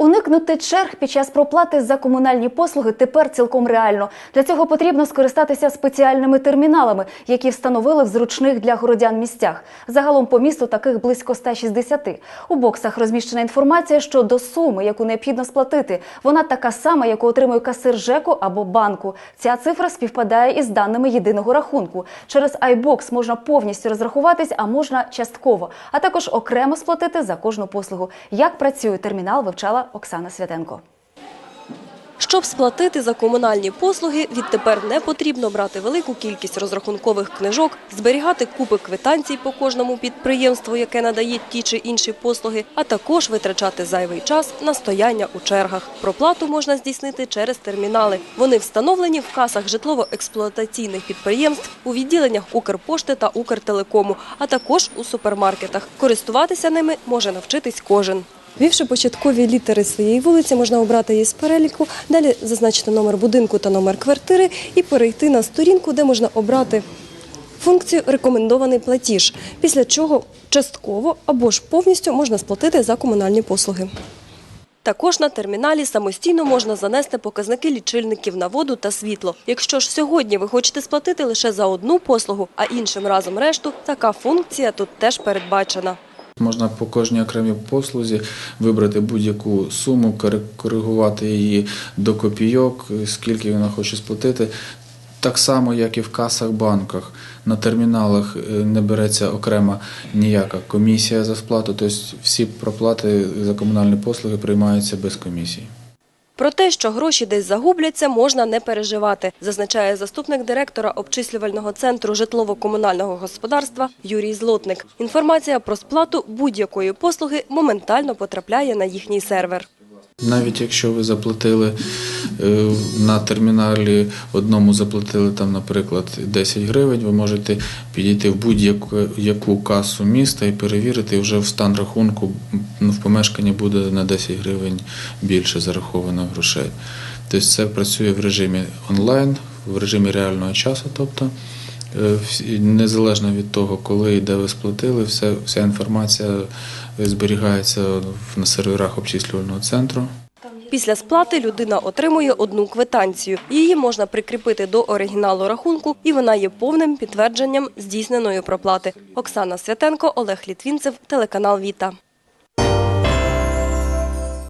Уникнути черг під час проплати за комунальні послуги тепер цілком реально. Для цього потрібно скористатися спеціальними терміналами, які встановили в зручних для городян місцях. Загалом по місту таких близько 160. У боксах розміщена інформація щодо суми, яку необхідно сплатити. Вона така сама, яку отримує касир ЖЕКу або банку. Ця цифра співпадає із даними єдиного рахунку. Через iBox можна повністю розрахуватись, а можна частково, а також окремо сплатити за кожну послугу. Як працює термінал, вивчала Оксана Святенко. Щоб сплатити за комунальні послуги, відтепер не потрібно брати велику кількість розрахункових книжок, зберігати купи квитанцій по кожному підприємству, яке надає ті чи інші послуги, а також витрачати зайвий час на стояння у чергах. Проплату можна здійснити через термінали. Вони встановлені в касах житлово-експлуатаційних підприємств, у відділеннях Укрпошти та Укртелекому, а також у супермаркетах. Користуватися ними може навчитись кожен. Ввівши початкові літери своєї вулиці, можна обрати її з переліку, далі зазначити номер будинку та номер квартири і перейти на сторінку, де можна обрати функцію рекомендований платіж, після чого частково або ж повністю можна сплатити за комунальні послуги. Також на терміналі самостійно можна занести показники лічильників на воду та світло. Якщо ж сьогодні ви хочете сплатити лише за одну послугу, а іншим разом решту, така функція тут теж передбачена. Можна по кожній окремій послузі вибрати будь-яку суму, кори- коригувати її до копійок, скільки вона хоче сплатити. Так само, як і в касах банках. На терміналах е, не береться окрема ніяка комісія за сплату, тобто всі проплати за комунальні послуги приймаються без комісії. Про те, що гроші десь загубляться, можна не переживати, зазначає заступник директора обчислювального центру житлово-комунального господарства Юрій Злотник. Інформація про сплату будь-якої послуги моментально потрапляє на їхній сервер. Навіть якщо ви заплатили е, на терміналі одному заплатили там, наприклад, 10 гривень, ви можете підійти в будь-яку яку касу міста і перевірити, і вже в стан рахунку в помешканні буде на 10 гривень більше зараховано грошей. Тобто це працює в режимі онлайн, в режимі реального часу, тобто незалежно від того, коли і де ви сплатили, все, вся інформація зберігається на серверах обчислювального центру. Після сплати людина отримує одну квитанцію. Її можна прикріпити до оригіналу рахунку, і вона є повним підтвердженням здійсненої проплати. Оксана Святенко, Олег Літвінцев, телеканал Віта.